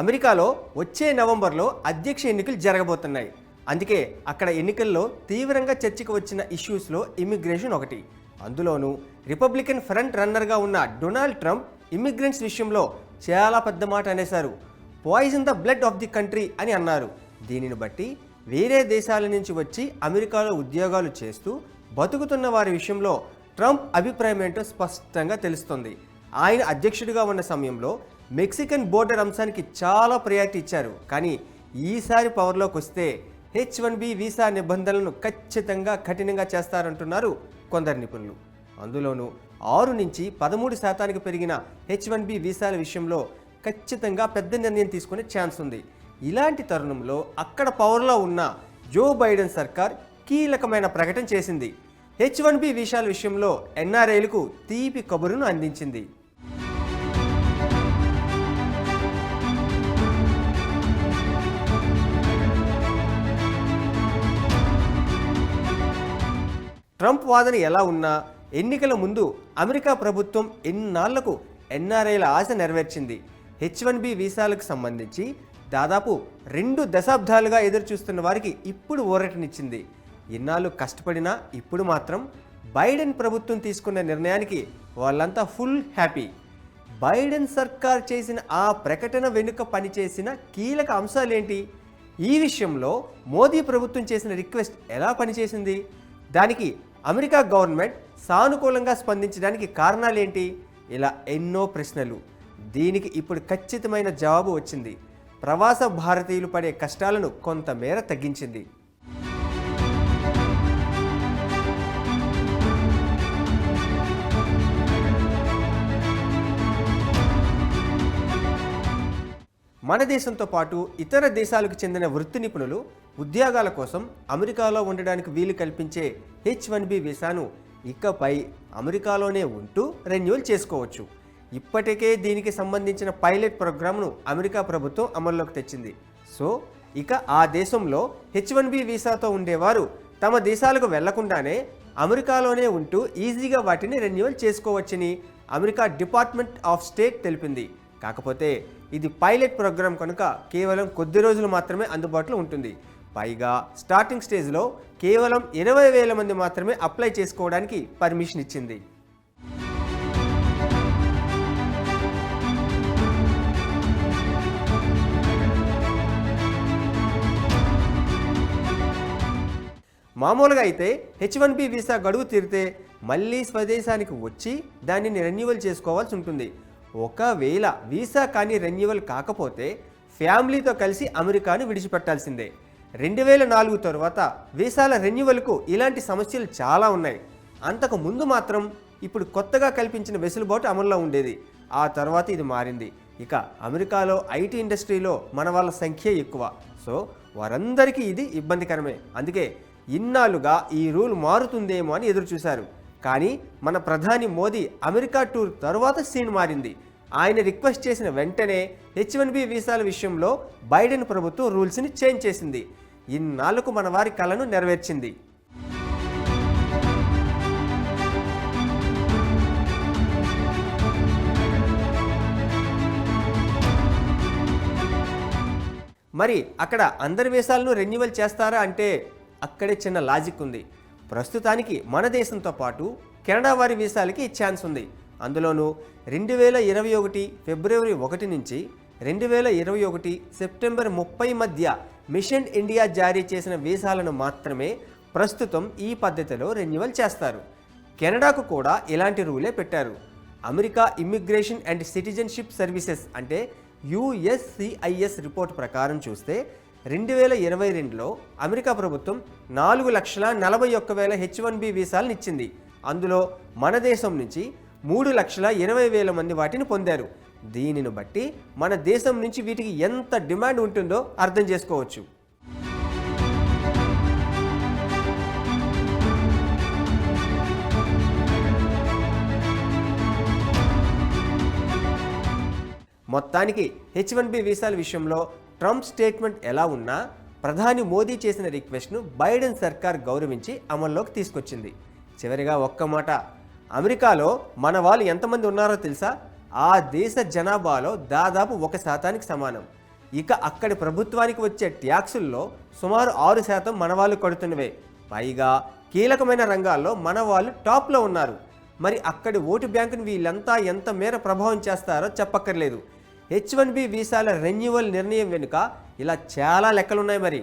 అమెరికాలో వచ్చే నవంబర్లో అధ్యక్ష ఎన్నికలు జరగబోతున్నాయి. అందుకే అక్కడ ఎన్నికల్లో తీవ్రంగా చర్చకు వచ్చిన ఇష్యూస్లో ఇమిగ్రేషన్ ఒకటి. అందులోనూ రిపబ్లికన్ ఫ్రంట్ రన్నర్గా ఉన్న డొనాల్డ్ ట్రంప్ ఇమిగ్రెంట్స్ విషయంలో చాలా పెద్ద మాట అనేశారు. Poison the blood of the country అని అన్నారు. దీనిని బట్టి వేరే దేశాల నుంచి వచ్చి అమెరికాలో ఉద్యోగాలు చేస్తూ బతుకుతున్న వారి విషయంలో ట్రంప్ అభిప్రాయం ఏంటో స్పష్టంగా తెలుస్తుంది. ఆయన అధ్యక్షుడిగా ఉన్న సమయంలో మెక్సికన్ బోర్డర్ అంశానికి చాలా ప్రయారిటీ ఇచ్చారు. కానీ ఈసారి పవర్లోకి వస్తే హెచ్ వన్ బి వీసా నిబంధనలను ఖచ్చితంగా కఠినంగా చేస్తారంటున్నారు కొందరు నిపుణులు. అందులోనూ ఆరు నుంచి పదమూడు శాతానికి పెరిగిన హెచ్ వన్ బి వీసాల విషయంలో ఖచ్చితంగా పెద్ద నిర్ణయం తీసుకునే ఛాన్స్ ఉంది. ఇలాంటి తరుణంలో అక్కడ పవర్లో ఉన్న జో బైడెన్ సర్కార్ కీలకమైన ప్రకటన చేసింది. హెచ్ వన్ బి వీసాల విషయంలో ఎన్ఆర్ఐలకు తీపి కబురును అందించింది. ట్రంప్ వాదన ఎలా ఉన్నా ఎన్నికల ముందు అమెరికా ప్రభుత్వం ఎన్నాళ్ళకు ఎన్ఆర్ఐల ఆశ నెరవేర్చింది? హెచ్ వన్ బి వీసాలకు సంబంధించి దాదాపు రెండు దశాబ్దాలుగా ఎదురుచూస్తున్న వారికి ఇప్పుడు ఊరటనిచ్చింది. ఇన్నాళ్ళు కష్టపడినా ఇప్పుడు మాత్రం బైడెన్ ప్రభుత్వం తీసుకున్న నిర్ణయానికి వాళ్ళంతా ఫుల్ హ్యాపీ. బైడెన్ సర్కార్ చేసిన ఆ ప్రకటన వెనుక పనిచేసిన కీలక అంశాలేంటి? ఈ విషయంలో మోదీ ప్రభుత్వం చేసిన రిక్వెస్ట్ ఎలా పనిచేసింది? దానికి అమెరికా గవర్నమెంట్ సానుకూలంగా స్పందించడానికి కారణాలేంటి? ఇలా ఎన్నో ప్రశ్నలు. దీనికి ఇప్పుడు ఖచ్చితమైన జవాబు వచ్చింది. ప్రవాస భారతీయులు పడే కష్టాలను కొంతమేర తగ్గించింది. మన దేశంతో పాటు ఇతర దేశాలకు చెందిన వృత్తి నిపుణులు ఉద్యోగాల కోసం అమెరికాలో ఉండడానికి వీలు కల్పించే హెచ్ వన్ బి వీసాను ఇకపై అమెరికాలోనే ఉంటూ రెన్యువల్ చేసుకోవచ్చు. ఇప్పటికే దీనికి సంబంధించిన పైలట్ ప్రోగ్రామ్ను అమెరికా ప్రభుత్వం అమల్లోకి తెచ్చింది. సో ఇక ఆ దేశంలో హెచ్ వన్ బి వీసాతో ఉండేవారు తమ దేశాలకు వెళ్ళకుండానే అమెరికాలోనే ఉంటూ ఈజీగా వాటిని రెన్యువల్ చేసుకోవచ్చని అమెరికా డిపార్ట్మెంట్ ఆఫ్ స్టేట్ తెలిపింది. కాకపోతే ఇది పైలట్ ప్రోగ్రాం కనుక కేవలం కొద్ది రోజులు మాత్రమే అందుబాటులో ఉంటుంది. పైగా స్టార్టింగ్ స్టేజ్లో కేవలం ఇరవై వేల మంది మాత్రమే అప్లై చేసుకోవడానికి పర్మిషన్ ఇచ్చింది. మామూలుగా అయితే హెచ్ వన్ బి వీసా గడువు తీరితే మళ్ళీ స్వదేశానికి వచ్చి దానిని రెన్యువల్ చేసుకోవాల్సి ఉంటుంది. ఒకవేళ వీసా కానీ రెన్యువల్ కాకపోతే ఫ్యామిలీతో కలిసి అమెరికాను విడిచిపెట్టాల్సిందే. రెండు వేల నాలుగు తర్వాత వీసాల రెన్యువల్కు ఇలాంటి సమస్యలు చాలా ఉన్నాయి. అంతకు ముందు మాత్రం ఇప్పుడు కొత్తగా కల్పించిన వెసులుబాటు అమల్లో ఉండేది. ఆ తర్వాత ఇది మారింది. ఇక అమెరికాలో ఐటీ ఇండస్ట్రీలో మన వాళ్ళ సంఖ్య ఎక్కువ. సో వారందరికీ ఇది ఇబ్బందికరమే. అందుకే ఇన్నాళ్ళుగా ఈ రూల్ మారుతుందేమో అని ఎదురు చూశారు కానీ మన ప్రధాని మోదీ అమెరికా టూర్ తరువాత సీన్ మారింది. ఆయన రిక్వెస్ట్ చేసిన వెంటనే హెచ్ వన్ బి వీసాల విషయంలో బైడెన్ ప్రభుత్వం రూల్స్ని చేంజ్ చేసింది. ఇన్నాళ్ళకు మన వారి కలను నెరవేర్చింది. మరి అక్కడ అందరి వీసాలను రెన్యువల్ చేస్తారా అంటే అక్కడే చిన్న లాజిక్ ఉంది. ప్రస్తుతానికి మన దేశంతో పాటు కెనడా వారి వీసాలకి ఛాన్స్ ఉంది. అందులోనూ రెండు వేల ఇరవై ఒకటి ఫిబ్రవరి ఒకటి నుంచి రెండు వేల ఇరవై ఒకటి సెప్టెంబర్ ముప్పై మధ్య మిషన్ ఇండియా జారీ చేసిన వీసాలను మాత్రమే ప్రస్తుతం ఈ పద్ధతిలో రెన్యువల్ చేస్తారు. కెనడాకు కూడా ఇలాంటి రూలే పెట్టారు. America immigration and citizenship services అంటే యుఎస్సిఐఎస్ రిపోర్ట్ ప్రకారం చూస్తే రెండు వేల ఇరవై రెండులో అమెరికా ప్రభుత్వం నాలుగు లక్షల నలభై ఒక్క వేల హెచ్ వన్ బి వీసాలను ఇచ్చింది. అందులో మన దేశం నుంచి మూడు లక్షల ఇరవై వేల మంది వాటిని పొందారు. దీనిని బట్టి మన దేశం నుంచి వీటికి ఎంత డిమాండ్ ఉంటుందో అర్థం చేసుకోవచ్చు. మొత్తానికి హెచ్ వన్ బి వీసాల విషయంలో ట్రంప్ స్టేట్మెంట్ ఎలా ఉన్నా ప్రధాని మోదీ చేసిన రిక్వెస్ట్ను బైడెన్ సర్కార్ గౌరవించి అమల్లోకి తీసుకొచ్చింది. చివరిగా ఒక్క మాట. అమెరికాలో మన వాళ్ళు ఎంతమంది ఉన్నారో తెలుసా? ఆ దేశ జనాభాలో దాదాపు ఒక శాతానికి సమానం. ఇక అక్కడి ప్రభుత్వానికి వచ్చే ట్యాక్సుల్లో సుమారు ఆరు శాతం మన వాళ్ళు కడుతున్నవే. పైగా కీలకమైన రంగాల్లో మన వాళ్ళు టాప్లో ఉన్నారు. మరి అక్కడి ఓటు బ్యాంకును వీళ్ళంతా ఎంత మేర ప్రభావం చేస్తారో చెప్పక్కర్లేదు. హెచ్ వన్ బి వీసాల రెన్యువల్ నిర్ణయం వెనుక ఇలా చాలా లెక్కలున్నాయి మరి.